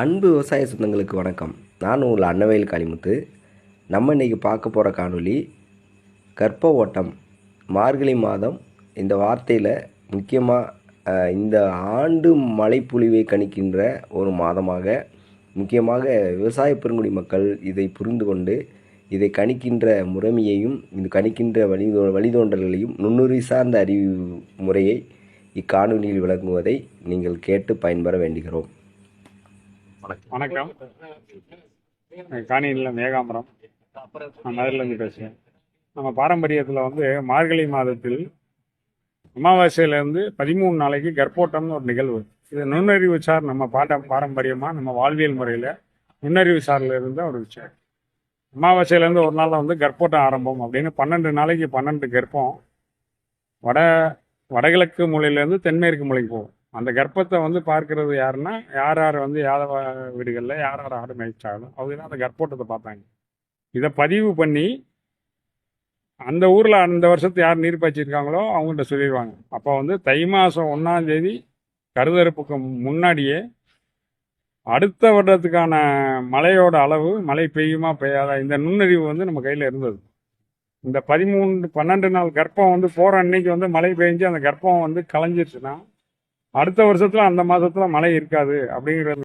அன்பு விவசாய சொந்தங்களுக்கு வணக்கம். நான் உங்கள் அன்னவேல் காளிமுத்து. நம்ம இன்றைக்கி பார்க்க போகிற காணொளி கர்ப்ப ஓட்டம் மார்கழி மாதம். இந்த வார்த்தையில் முக்கியமாக இந்த ஆண்டு மழைப்பொழிவை கணிக்கின்ற ஒரு மாதமாக முக்கியமாக விவசாய பெருங்குடி மக்கள் இதை புரிந்து கொண்டு இதை கணிக்கின்ற முறைமையையும் இது கணிக்கின்ற வழி வழிதோன்றல்களையும் நுண்ணுரி சார்ந்த அறிவு முறையை இக்காணொலியில் விளங்குவதை நீங்கள் கேட்டு பயன்பெற வேண்டுகிறோம். வணக்கம். காணியில் மேகாம்பரம். நான் மதுரிலேருந்து பேசுகிறேன் நம்ம பாரம்பரியத்தில் வந்து மார்கழி மாதத்தில் அமாவாசையிலேருந்து பதிமூணு நாளைக்கு கர்ப்போட்டம்னு ஒரு நிகழ்வு. இது நுண்ணறிவு சார் நம்ம பாட்ட பாரம்பரியமாக நம்ம வாழ்வியல் முறையில் நுண்ணறிவு சாரில் இருந்த ஒரு விஷயம். அமாவாசையிலேருந்து ஒரு நாளில் வந்து கர்ப்போட்டம் ஆரம்பம் அப்படின்னு பன்னெண்டு நாளைக்கு பன்னெண்டு கர்ப்பம். வட வடகிழக்கு மூலையிலேருந்து தென்மேற்கு மூலைக்கு போகும். அந்த கர்ப்பத்தை வந்து பார்க்கறது யாருன்னா யார் யார் வந்து யாதவ வீடுகளில் யார் யார் ஆடு மேய்ச்சாலும் அவங்க தான் அந்த கர்ப்போட்டத்தை பார்த்தாங்க. இதை பதிவு பண்ணி அந்த ஊரில் அந்த வருஷத்து யார் நீர் பாய்ச்சிருக்காங்களோ அவங்கள்ட்ட சொல்லிடுவாங்க. அப்போ வந்து தை மாதம் ஒன்றாந்தேதி கருதறுப்புக்கு முன்னாடியே அடுத்த வருடத்துக்கான மழையோட அளவு மழை பெய்யுமா பெய்யாதா இந்த நுண்ணறிவு வந்து நம்ம கையில் இருந்தது. இந்த பதிமூணு பன்னெண்டு நாள் கர்ப்பம் வந்து போகிற அன்னைக்கு வந்து மழை பெஞ்சு அந்த கர்ப்பம் வந்து கலைஞ்சிருச்சுன்னா அடுத்த வருஷத்துல அந்த மாசத்துல மழை இருக்காது அப்படிங்கிறது